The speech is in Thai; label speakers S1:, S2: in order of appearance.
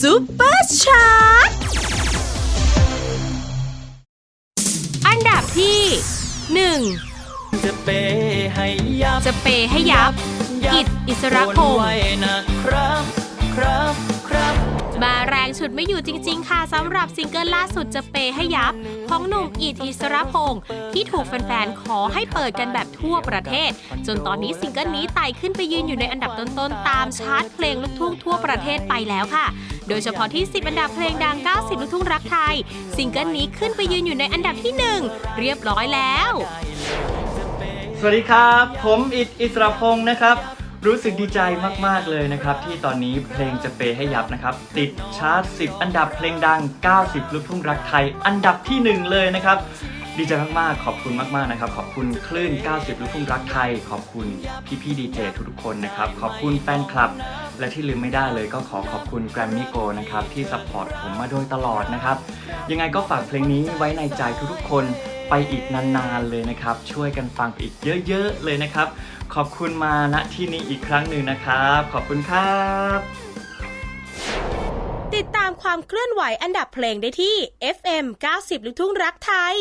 S1: ซุปเปอร์ชาร์ตอันดับที่ 1
S2: จะเปให้ยับ
S1: จะเปย์ให้ยับ กิจอิสระพง
S2: ไว้
S1: ษ์
S2: นะครับ ครับครับ
S1: มาแรง ฉุดไม่อยู่จริง ๆ ค่ะสำหรับซิงเกิลล่าสุดจะเปยให้ยับ ของหนุ่มอิทิสรพงษ์ที่ถูกแฟนๆ ขอให้เปิดกันแบบทั่วประเทศ จนตอนนี้ซิงเกิลนี้ไต่ขึ้นไปยืนอยู่ในอันดับต้นๆ ตามชาร์ตเพลงลูกทุ่งทั่วประเทศไปแล้วค่ะ โดยเฉพาะที่ 10 อันดับเพลงดัง 90 ลูกทุ่งรักไทย ซิงเกิลนี้ขึ้นไปยืนอยู่ในอันดับที่ 1 เรียบร้อยแล้ว
S2: สวัสดีครับ ผมอิดอิสรพงศ์นะครับ รู้สึกดีใจมาก ๆ เลยนะครับ ที่ตอนนี้เพลงจะเปยให้ยับนะครับ ติดชาร์ต 10 อันดับเพลงดัง 90 ลูกทุ่งรักไทย อันดับที่ 1 เลยนะครับ ดีใจมาก ๆ ขอบคุณมาก ๆ นะครับ ขอบคุณคลื่น 90 ลูกทุ่งรักไทย ขอบคุณพี่ ๆ ดีเจทุกๆคนนะครับ ขอบคุณแฟนคลับ และที่ลืมไม่ได้เลยก็ขอขอบคุณแกรมมี่โกนะครับที่ซัพพอร์ตผมมาโดยตลอดนะครับ ยังไงก็ฝากเพลงนี้ไว้ในใจทุกๆคนไปอีกนานๆเลยนะครับ ช่วยกันฟังไปอีกเยอะๆเลยนะครับ ขอบคุณมาณที่นี้อีกครั้งหนึ่งนะครับ ขอบคุณครับ
S1: ติดตามความเคลื่อนไหวอันดับเพลงได้ที่ FM 90ลูกทุ่งรักไทย